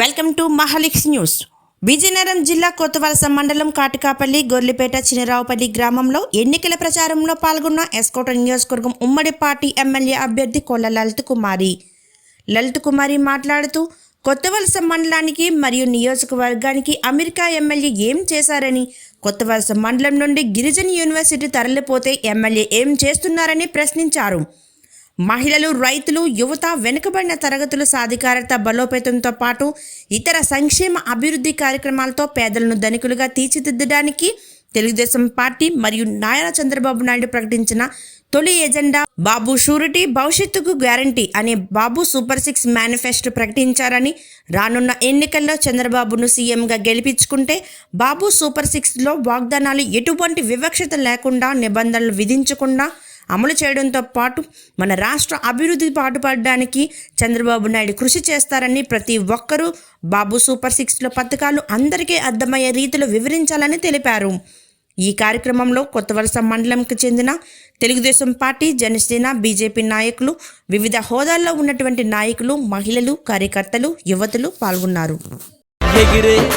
Welcome to Mahalix news Vizianagaram జిల్లా కొత్తవలస మండలం కాటికాపల్లి గొర్లిపేట చినరావుపల్లి గ్రామంలో ఎన్నికల ప్రచారంలో పాల్గొన్న ఎస్కోట నియోజకవర్గం ఉమ్మడి పార్టీ ఎమ్మెల్యే అభ్యర్థి కొల్ల లలిత్ కుమారి. లలిత్ కుమారి మాట్లాడుతూ కొత్తవలస మండలానికి మరియు నియోజకవర్గానికి అమెరికా ఎమ్మెల్యే ఏం చేశారని కొత్తవలస మండలం నుండి గిరిజన యూనివర్సిటీ తరలిపోతే ఎమ్మెల్యే ఏం చేస్తున్నారని ప్రశ్నించారు. మహిళలు రైతులు యువత వెనుకబడిన తరగతుల సాధికారత బలోపేతంతో పాటు ఇతర సంక్షేమ అభివృద్ధి కార్యక్రమాలతో పేదలను ధనికులుగా తీర్చిదిద్దడానికి తెలుగుదేశం పార్టీ మరియు నారా చంద్రబాబు నాయుడు ప్రకటించిన తొలి ఎజెండా బాబు షూరిటీ భవిష్యత్తుకు గ్యారంటీ అనే బాబు సూపర్ సిక్స్ మేనిఫెస్టో ప్రకటించారని రానున్న ఎన్నికల్లో చంద్రబాబును సీఎంగా గెలిపించుకుంటే బాబు సూపర్ సిక్స్లో వాగ్దానాలు ఎటువంటి వివక్షత లేకుండా నిబంధనలు విధించకుండా అమలు చేయడంతో పాటు మన రాష్ట్ర అభివృద్ధి పాటుపడడానికి చంద్రబాబు నాయుడు కృషి చేస్తారని ప్రతి ఒక్కరూ బాబు సూపర్ సిక్స్లో పథకాలు అందరికీ అర్థమయ్యే రీతిలో వివరించాలని తెలిపారు. ఈ కార్యక్రమంలో కొత్త వలస మండలంకి చెందిన తెలుగుదేశం పార్టీ జనసేన బీజేపీ నాయకులు వివిధ హోదాల్లో ఉన్నటువంటి నాయకులు మహిళలు కార్యకర్తలు యువతులు పాల్గొన్నారు.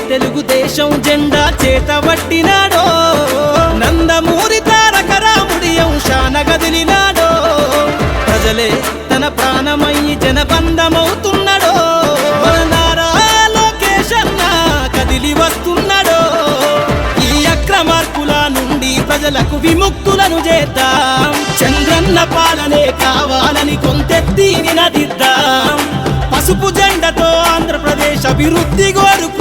తెలుగుదేశం జెండా చేతబట్టినాడో నందము ప్రజలకు విముక్తులను చేద్దాం. చంద్రన్న పాలనే కావాలని కొంతెత్తి నినదిద్దాం. పసుపు జెండతో ఆంధ్రప్రదేశ్ అభివృద్ధి కోరుకు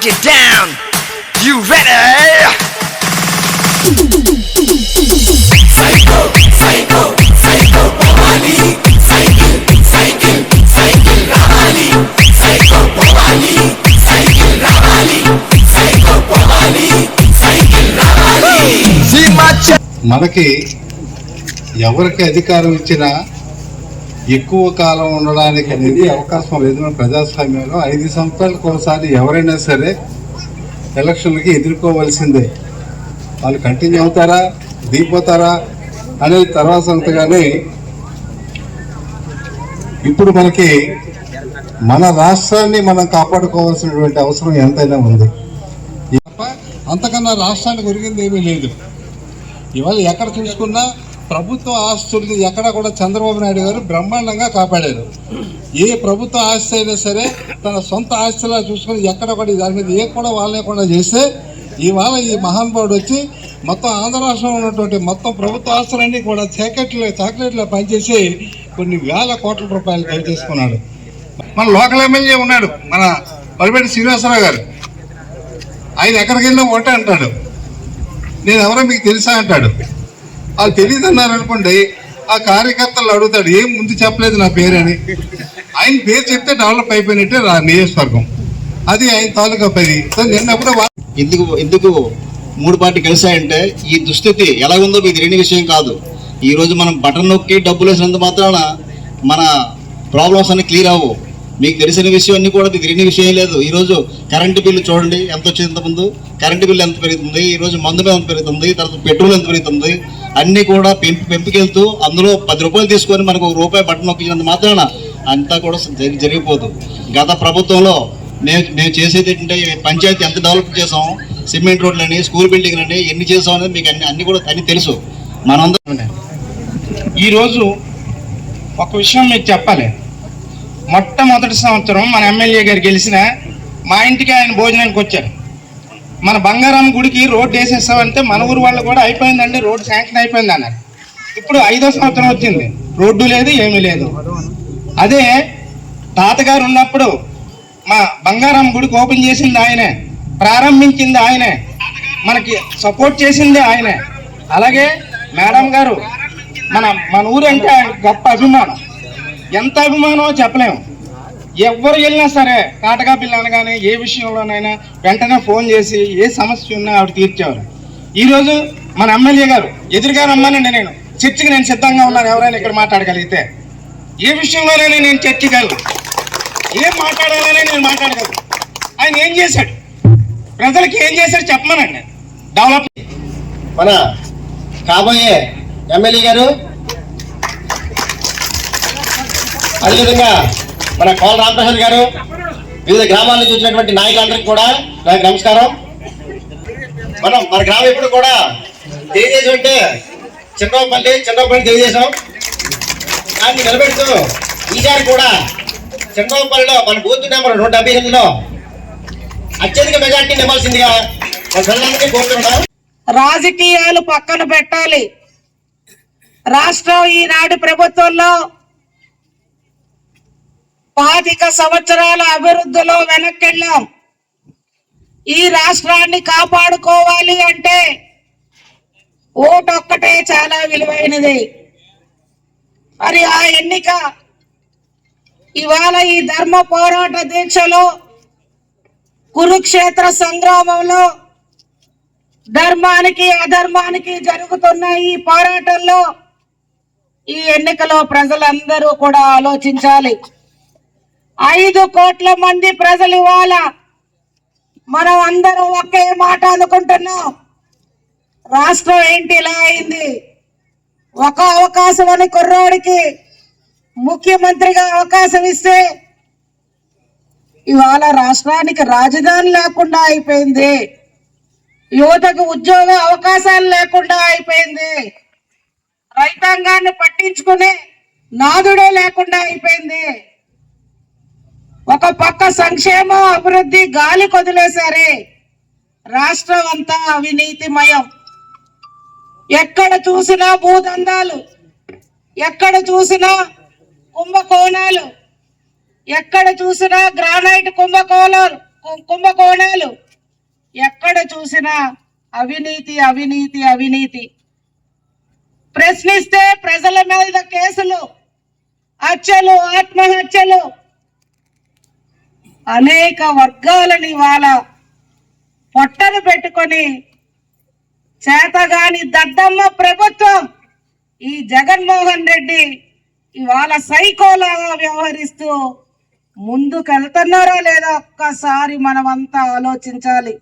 knock you down. You ready? మనకి ఎవరికి అధికారం ఇచ్చినా ఎక్కువ కాలం ఉండడానికి అనేది అవకాశం లేదు. మన ప్రజాస్వామ్యంలో ఐదు సంవత్సరాలకు ఒకసారి ఎవరైనా సరే ఎలక్షన్లకి ఎదుర్కోవాల్సిందే. వాళ్ళు కంటిన్యూ అవుతారా? దిగిపోతారా? అనేది తర్వాత అంతగానే ఇప్పుడు మనకి మన రాష్ట్రాన్ని మనం కాపాడుకోవాల్సినటువంటి అవసరం ఎంతైనా ఉంది. అంతకన్నా రాష్ట్రానికి ఒరిగింది ఏమీ లేదు. ఇవాళ ఎక్కడ చూసుకున్నా ప్రభుత్వ ఆస్తుల్ని ఎక్కడ కూడా చంద్రబాబు నాయుడు గారు బ్రహ్మాండంగా కాపాడారు. ఏ ప్రభుత్వ ఆస్తి అయినా సరే తన సొంత ఆస్తిలా చూసుకుని ఎక్కడ కూడా దాని మీద ఏ కూడా వాళ్ళు చేస్తే ఇవాళ ఈ మహానుభావుడు వచ్చి మొత్తం ఆంధ్ర రాష్ట్రంలో ఉన్నటువంటి మొత్తం ప్రభుత్వ ఆస్తులన్నీ కూడా చాకెట్లు చాక్లెట్లో పనిచేసి కొన్ని వేల కోట్ల రూపాయలు ఖర్చు మన లోకల్ ఎమ్మెల్యే ఉన్నాడు మన పలిపేటి శ్రీనివాసరావు గారు. ఆయన ఎక్కడికి వెళ్ళినా ఒకటే అంటాడు. నేను ఎవరో మీకు తెలుసా అంటాడు. వాళ్ళు తెలియదు అన్నారు అనుకోండి. ఆ కార్యకర్తలు అడుగుతాడు ఏం ముందు చెప్పలేదు నా పేరని? ఆయన పేరు చెప్తే డెవలప్ అయిపోయినట్టే రా నియోజకవర్గం. అది ఆయన తాలూకా పది. సో నిన్నప్పుడు వా- ఎందుకు ఎందుకు మూడు పార్టీ కలిసాయంటే ఈ దుస్థితి ఎలా ఉందో మీకు తెలియని విషయం కాదు. ఈరోజు మనం బటన్ నొక్కి డబ్బులు వేసినంత మాత్రాన మన ప్రాబ్లమ్స్ అన్ని క్లియర్ అవ్వవు మీకు తెలిసిన విషయం అన్ని కూడా మీకు తెలియని విషయం లేదు. ఈరోజు కరెంటు బిల్లు చూడండి ఎంత వచ్చింది ఇంతకుముందు? కరెంటు బిల్లు ఎంత పెరుగుతుంది? ఈరోజు మందు మీద ఎంత పెరుగుతుంది? తర్వాత పెట్రోల్ ఎంత పెరుగుతుంది? అన్ని కూడా పెంపు పెంపుకెళ్తూ అందులో పది రూపాయలు తీసుకొని మనకు ఒక రూపాయి బటన్ నొక్కించినంత మాత్రాన అంతా కూడా జరి- జరిగిపోదు. గత ప్రభుత్వంలో మేము మేము చేసేది ఏంటంటే పంచాయతీ ఎంత డెవలప్ చేసాం సిమెంట్ రోడ్లని స్కూల్ బిల్డింగ్లని ఎన్ని చేసాం అనేది మీకు అన్ని అన్ని కూడా అన్ని తెలుసు. మనందరం ఈరోజు ఒక విషయం మీకు చెప్పాలి. మొట్టమొదటి సంవత్సరం మన ఎమ్మెల్యే గారు గెలిచిన మా ఇంటికి ఆయన భోజనానికి వచ్చారు. మన బంగారం గుడికి రోడ్డు వేసేస్తామంటే మన ఊరు వాళ్ళు కూడా అయిపోయిందండి రోడ్డు శాంక్షన్ అయిపోయింది అన్నారు. ఇప్పుడు ఐదో సంవత్సరం వచ్చింది రోడ్డు లేదు ఏమీ లేదు. అదే తాతగారు ఉన్నప్పుడు మా బంగారం గుడికి ఓపెన్ చేసింది ఆయనే ప్రారంభించింది ఆయనే మనకి సపోర్ట్ చేసింది ఆయనే. అలాగే మేడం గారు మన మన ఊరు అంటే గొప్ప అభిమానం. ఎంత అభిమానమో చెప్పలేము. ఎవరు వెళ్ళినా సరే కాటకా పిల్ల అనగానే ఏ విషయంలోనైనా వెంటనే ఫోన్ చేసి ఏ సమస్య ఉన్నా ఆవిడ తీర్చేవారు. ఈరోజు మన ఎమ్మెల్యే గారు ఎదురుగా రమ్మనండి నేను. చర్చికి నేను సిద్ధంగా ఉన్నాను ఎవరైనా ఇక్కడ మాట్లాడగలిగితే. ఏ విషయంలోనైనా నేను చర్చగలను ఏం మాట్లాడాలనే నేను మాట్లాడగలను. ఆయన ఏం చేశాడు? ప్రజలకి ఏం చేశాడు చెప్పమనండి డెవలప్ మన కాబోయే ఎమ్మెల్యే గారు అదేవిధంగా మన కోల రామప్రసాద్ గారు వివిధ గ్రామాల నుంచి వచ్చినటువంటి నాయకులందరికీ కూడా నాకు నమస్కారం. మనం మన గ్రామం ఎప్పుడు కూడా తెలియజేసి అంటే చిన్నపల్లి చిన్నపల్లి తెలుగుదేశం దాన్ని నిలబెడుతూ ఈసారి కూడా చిన్నపల్లిలో మన బూత్ నెంబర్ నూట డెబ్బై ఎనిమిదిలో అత్యధిక మెజార్టీ నివ్వాల్సిందిగా మన ప్రజలందరికీ కోరుతున్నాం రాజకీయాలు పక్కన పెట్టాలి. రాష్ట్రం ఈనాడు ప్రభుత్వంలో పాతిక సంవత్సరాల అభివృద్ధిలో వెనక్కెళ్ళాం. ఈ రాష్ట్రాన్ని కాపాడుకోవాలి అంటే ఓటు ఒక్కటే చాలా విలువైనది. మరి ఆ ఎన్నిక ఇవాళ ఈ ధర్మ పోరాట దీక్షలో కురుక్షేత్ర సంగ్రామంలో ధర్మానికి అధర్మానికి జరుగుతున్న ఈ పోరాటంలో ఈ ఎన్నికలో ప్రజలందరూ కూడా ఆలోచించాలి. ఐదు కోట్ల మంది ప్రజలు ఇవాళ మనం అందరం ఒకే మాట అనుకుంటున్నాం. రాష్ట్రం ఏంటి ఇలా అయింది? ఒక అవకాశం అని కుర్రోడికి ముఖ్యమంత్రిగా అవకాశం ఇస్తే ఇవాళ రాష్ట్రానికి రాజధాని లేకుండా అయిపోయింది. యువతకు ఉద్యోగ అవకాశాలు లేకుండా అయిపోయింది. రైతాంగాన్ని పట్టించుకునే నాదుడే లేకుండా అయిపోయింది. ఒక పక్క సంక్షేమం అభివృద్ధి గాలి కొదిలేశారే. రాష్ట్రం అంతా అవినీతిమయం. ఎక్కడ చూసినా భూదందాలు ఎక్కడ చూసినా కుంభకోణాలు ఎక్కడ చూసినా గ్రానైట్ కుంభకోణాలు కుంభకోణాలు ఎక్కడ చూసినా అవినీతి అవినీతి అవినీతి. ప్రశ్నిస్తే ప్రజల మీద కేసులు హత్యలు ఆత్మహత్యలు అనేక వర్గాలని ఇవాళ పొట్టను పెట్టుకొని చేతగాని దద్దమ్మ ప్రభుత్వం ఈ జగన్మోహన్ రెడ్డి ఇవాళ సైకోలాగా వ్యవహరిస్తూ ముందుకెళ్తున్నారా లేదా ఒక్కసారి మనమంతా ఆలోచించాలి.